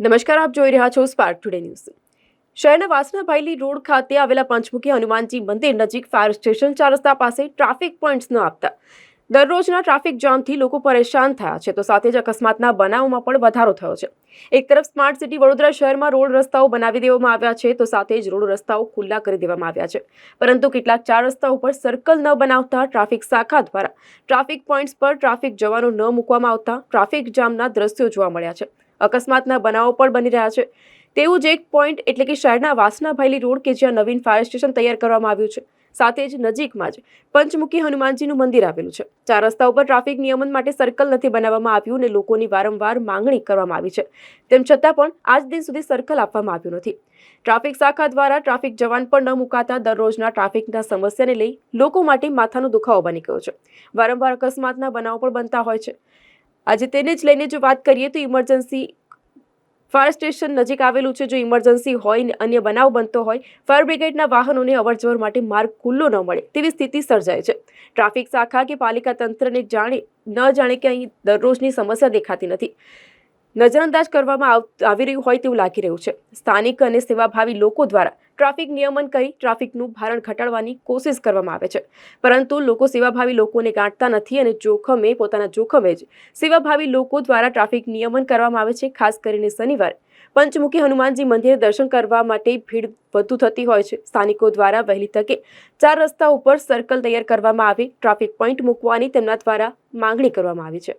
નમસ્કાર, આપ જોઈ રહ્યા છો સ્પાર્ક ટુડે ન્યૂઝ શહેરના વાસણાભાઈલી રોડ ખાતે આવેલા પંચમુખી હનુમાનજી મંદિર નજીક ફાયર સ્ટેશન ચાર રસ્તા પાસે ટ્રાફિક પોઈન્ટ્સ ન આપતા. દરરોજના ટ્રાફિક જામથી લોકો પરેશાન થયા છે, તો સાથે જ અકસ્માતના બનાવમાં પણ વધારો થયો છે. એક તરફ સ્માર્ટ સિટી વડોદરા શહેરમાં રોડ રસ્તાઓ બનાવી દેવામાં આવ્યા છે, તો સાથે જ રોડ રસ્તાઓ ખુલ્લા કરી દેવામાં આવ્યા છે. પરંતુ કેટલાક ચાર રસ્તા ઉપર સર્કલ ન બનાવતા ટ્રાફિક શાખા દ્વારા ટ્રાફિક પોઈન્ટ્સ પર ટ્રાફિક જવાનો ન મૂકવામાં આવતા ટ્રાફિક જામના દ્રશ્યો જોવા મળ્યા છે. અકસ્માતના બનાવો પણ બની રહ્યા છે. તેવું જ એક પોઈન્ટ એટલે કે શહેરના વાસના ભાઈલી રોડ કે જ્યાં નવીન ફાયર સ્ટેશન તૈયાર કરવામાં આવ્યું છે. સાથે જ નજીકમાં જ પંચમુખી હનુમાનજીનું મંદિર આવેલું છે. ચાર રસ્તા ઉપર ટ્રાફિક નિયમન માટે સર્કલ નથી બનાવવામાં આવ્યું અને લોકોની વારંવાર માંગણી કરવામાં આવી છે. તેમ છતાં પણ આજ દિન સુધી સર્કલ આપવામાં આવ્યું નથી. ટ્રાફિક શાખા દ્વારા ટ્રાફિક જવાન પણ ન મુકાતા દરરોજના ટ્રાફિકના સમસ્યાને લઈ લોકો માટે માથાનો દુખાવો બની ગયો છે. વારંવાર અકસ્માતના બનાવો પણ બનતા હોય છે. આજે તેને જ લઈને જો વાત કરીએ તો ઇમરજન્સી ફાયર સ્ટેશન નજીક આવેલું છે, જો ઇમરજન્સી હોય ને અન્ય બનાવ બનતો હોય ફાયર બ્રિગેડના વાહનોને અવરજવર માટે માર્ગ ખુલ્લો ન મળે તેવી સ્થિતિ સર્જાય છે. ટ્રાફિક શાખા કે પાલિકા તંત્રને જાણે, ન જાણે કે અહીં દરરોજની સમસ્યા દેખાતી નથી. નજરઅંદાજ કરવામાં આવ- રહ્યું હોય તેવું લાગી રહ્યું છે. સ્થાનિક અને સેવાભાવી લોકો દ્વારા ટ્રાફિક નિયમન કરી ટ્રાફિકનું ભારણ ઘટાડવાની કોશિશ કરવામાં આવે છે. પરંતુ લોકો સેવાભાવી લોકોને ગાંઠતા નથી અને જોખમે પોતાના જોખમે જ. સેવાભાવી લોકો દ્વારા ટ્રાફિક નિયમન કરવામાં આવે છે, ખાસ કરીને શનિવાર. પંચમુખી હનુમાનજી મંદિરે દર્શન કરવા માટે ભીડ વધુ થતી હોય છે. સ્થાનિકો દ્વારા વહેલી તકે ચાર રસ્તા ઉપર સર્કલ તૈયાર કરવામાં આવે. ટ્રાફિક પોઈન્ટ મૂકવાની તેમના દ્વારા માંગણી કરવામાં આવી છે.